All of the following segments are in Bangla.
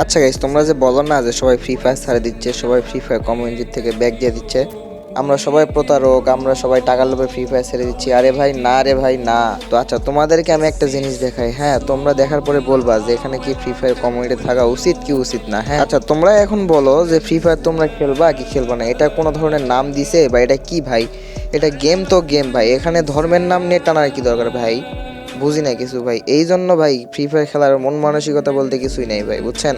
আচ্ছা গাইস তোমরা যে বলো না যে সবাই ফ্রি ফায়ার ছাড়ে দিচ্ছে, সবাই ফ্রি ফায়ার কমিউনিটি থেকে ব্যাগ দিয়ে দিচ্ছে, আমরা সবাই প্রতারক, আমরা সবাই টাকার লোভে ফ্রি ফায়ার ছেড়ে দিচ্ছি। আরে ভাই, না রে ভাই, না। তো আচ্ছা তোমাদেরকে আমি একটা জিনিস দেখাই হ্যাঁ? তোমরা দেখার পরে বলবা যে এখানে কি ফ্রি ফায়ার কমিউনিটি থাকা উচিত কি উচিত না হ্যাঁ? আচ্ছা তোমরা এখন বলো যে ফ্রি ফায়ার তোমরা খেলবা কি খেলবা না? এটা কোনো ধরনের নাম দিছে বা এটা কি ভাই? এটা গেম তো গেম ভাই। এখানে ধর্মের নাম নিয়ে টানার কি দরকার ভাই? বুঝি না কিছু, ভাই। এই জন্য, ভাই ফ্রি ফায়ার খেলার মন মানসিকতা বলতে কিছুই নেই, ভাই, বুঝছেন?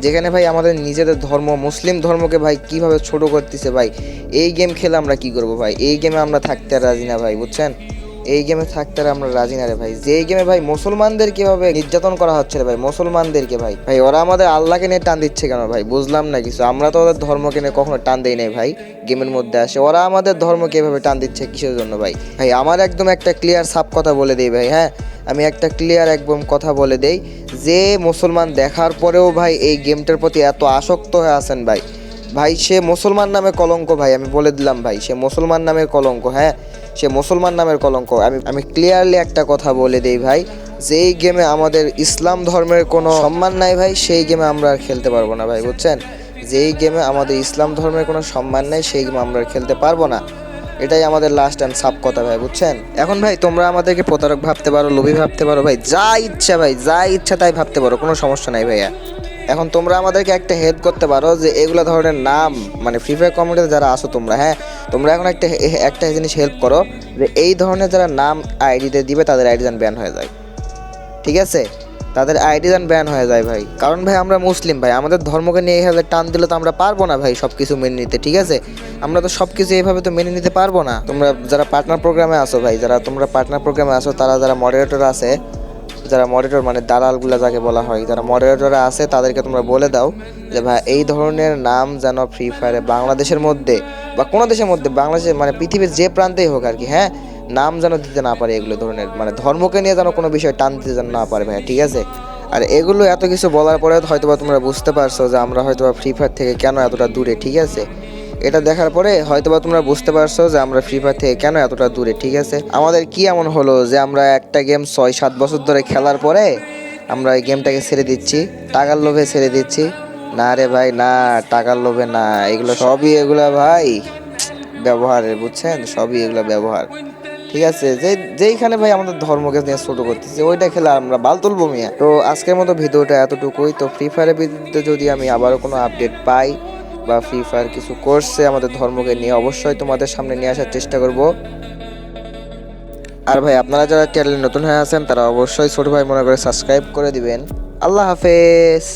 যেখানে, ভাই, আমাদের নিজেদের ধর্ম, মুসলিম ধর্মকে, ভাই, কীভাবে ছোট করতেছে, ভাই, এই গেম খেলে আমরা কি করব, ভাই? এই গেমে আমরা থাকতে রাজি না, ভাই, বুঝছেন? এই গেমে থাকতে আমরা রাজি না রে ভাই। যে গেমে ভাই মুসলমানদের কীভাবে নির্যাতন করা হচ্ছে ভাই, মুসলমানদেরকে ভাই। ভাই, ওরা আমাদের আল্লাহকে নিয়ে টান দিচ্ছে কেন ভাই? বুঝলাম না কিছু। আমরা তো ওদের ধর্মকে নিয়ে কখনো টান দেই নাই ভাই গেমের মধ্যে আসে। ওরা আমাদের ধর্মকে এভাবে টান দিচ্ছে কিসের জন্য ভাই? ভাই, আমার একদম একটা ক্লিয়ার সাপ কথা বলে দিই ভাই হ্যাঁ? আমি একটা ক্লিয়ার একদম কথা বলে দেই। যে মুসলমান দেখার পরেও ভাই এই গেমটার প্রতি এত আসক্ত হয়ে আছেন ভাই ভাই, সে মুসলমান নামে কলঙ্ক ভাই, আমি বলে দিলাম ভাই, সে মুসলমান নামের কলঙ্ক হ্যাঁ? সে মুসলমান নামের কলঙ্ক। আমি আমি ক্লিয়ারলি একটা কথা বলে দেই ভাই, যেই গেমে আমাদের ইসলাম ধর্মের কোনো সম্মান নাই ভাই, সেই গেমে আমরা আর খেলতে পারব না ভাই, বুঝছেন? যেই গেমে আমাদের ইসলাম ধর্মের কোনো সম্মান নাই, সেই গেমে আমরা আর খেলতে পারব না। এটাই আমাদের লাস্ট অ্যান্ড সাপ কথা ভাই, বুঝছেন? এখন ভাই, তোমরা আমাদেরকে প্রতারক ভাবতে পারো, লোভী ভাবতে পারো, ভাই, যা ইচ্ছা ভাই, যা ইচ্ছা তাই ভাবতে পারো, কোনো সমস্যা নাই ভাইয়া। এখন তোমরা আমাদেরকে একটা হেল্প করতে পারো যে এগুলো ধরনের নাম মানে ফ্রি ফায়ার কমিউনিটিতে যারা আসো তোমরা হ্যাঁ? তোমরা এখন একটা একটা জিনিস হেল্প করো, যে এই ধরনের যারা নাম আইডিতে দিবে, তাদের আইডি যেন ব্যান হয়ে যায়। ঠিক আছে? তাদের আইডি যেন ব্যান হয়ে যায় ভাই। কারণ ভাই, আমরা মুসলিম ভাই, আমাদের ধর্মকে নিয়ে এইভাবে টান দিলে তো আমরা পারব না ভাই সব কিছু মেনে নিতে, ঠিক আছে? আমরা তো সব কিছু এইভাবে তো মেনে নিতে পারব না। তোমরা যারা পার্টনার প্রোগ্রামে আসো ভাই, যারা তোমরা পার্টনার প্রোগ্রামে আসো তারা যারা মডারেটর আছে যারা মডারেটর মানে দালালগুলা যাকে বলা হয়, যারা মডারেটররা আছে, তাদেরকে তোমরা বলে দাও যে ভাই এই ধরনের নাম যেন ফ্রি ফায়ারে বাংলাদেশের মধ্যে বা কোনো দেশের মধ্যে বাংলাদেশের মানে পৃথিবীর যে প্রান্তেই হোক আর কি হ্যাঁ? নাম যেন দিতে না পারে এগুলো ধরনের মানে ধর্মকে নিয়ে যেন কোনো বিষয় টান দিতে যেন না পারে ভাই ঠিক আছে? আর এগুলো এত কিছু বলার পরে হয়তোবা তোমরা বুঝতে পারছ যে আমরা হয়তোবা ফ্রি ফায়ার থেকে কেন এতটা দূরে, ঠিক আছে? এটা দেখার পরে হয়তোবা তোমরা বুঝতে পারছ যে আমরা ফ্রি ফায়ার থেকে কেন এতটা দূরে, ঠিক আছে? আমাদের কি এমন হলো যে আমরা একটা গেম ছয়, সাত বছর ধরে খেলার পরে আমরা এই গেমটাকে ছেড়ে দিচ্ছি, টাকার লোভে ছেড়ে দিচ্ছি? না রে ভাই, না, টাকার লোভে না, এগুলো সবই এগুলা ভাই ব্যবহারের, বুঝছেন? সবই এগুলো ব্যবহার, ঠিক আছে? যে, যেইখানে ভাই আমাদের ধর্মকে নিয়ে ছোট করতেছে, ওইটা খেলে আমরা বাল তুলবো মিয়া। তো আজকের মতো ভিডিওটা এতটুকুই। তো ফ্রি ফায়ারের বিরুদ্ধে যদি আমি আবারও কোনো আপডেট পাই বা ফ্রি ফায়ার কিছু করছে আমাদের ধর্মকে নিয়ে অবশ্যই তোমাদের সামনে নিয়ে আসার চেষ্টা করব। আর ভাই, আপনারা যারা চ্যানেলে নতুন হয়ে আছেন, তারা অবশ্যই ছোট ভাই মনে করে সাবস্ক্রাইব করে দিবেন। আল্লাহ হাফেজ।